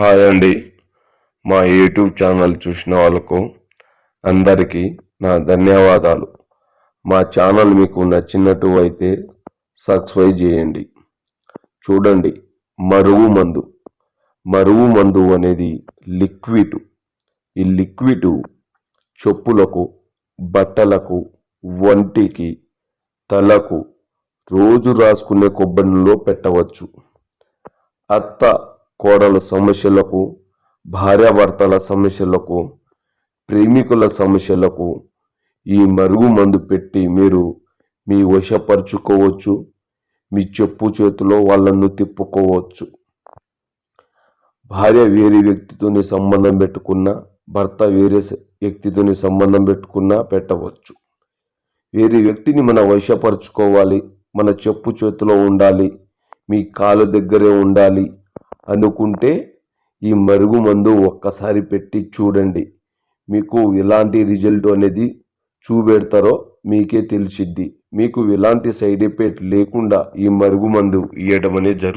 Hi అండి. మా YouTube channel చూసిన వాళ్ళకు అందరికీ నా ధన్యవాదాలు. మా ఛానల్ మీకు నచ్చినట్టు అయితే సబ్స్క్రైబ్ చేయండి. చూడండి మరువు మందు. మరువు మందు అనేది లిక్విడ్. ఈ లిక్విడ్ చెప్పులకు బట్టలకు వంటికి తలకు రోజు రాసుకునే కొబ్బరిలో పెట్టవచ్చు. అత్త కోడల సమస్యలకు భార్యాభర్తల సమస్యలకు ప్రేమికుల సమస్యలకు ఈ మరుగు మందు పెట్టి మీరు మీ వశపరుచుకోవచ్చు మీ చెప్పు చేతిలో వాళ్ళను తిప్పుకోవచ్చు. భార్య వేరే వ్యక్తితోని సంబంధం పెట్టుకున్నా భర్త వేరే వ్యక్తితోని సంబంధం పెట్టుకున్నా పెట్టవచ్చు. వేరే వ్యక్తిని మన వశపరుచుకోవాలి మన చెప్పు చేతిలో ఉండాలి మీ కాలు దగ్గరే ఉండాలి అనుకుంటే ఈ మరుగు మందు ఒక్కసారి పెట్టి చూడండి. మీకు ఎలాంటి రిజల్ట్ అనేది చూపెడతారో మీకే తెలిసిద్ది. మీకు ఎలాంటి సైడ్ ఎఫెక్ట్ లేకుండా ఈ మరుగు మందు ఇవ్వడం అనేది జరుగుతుంది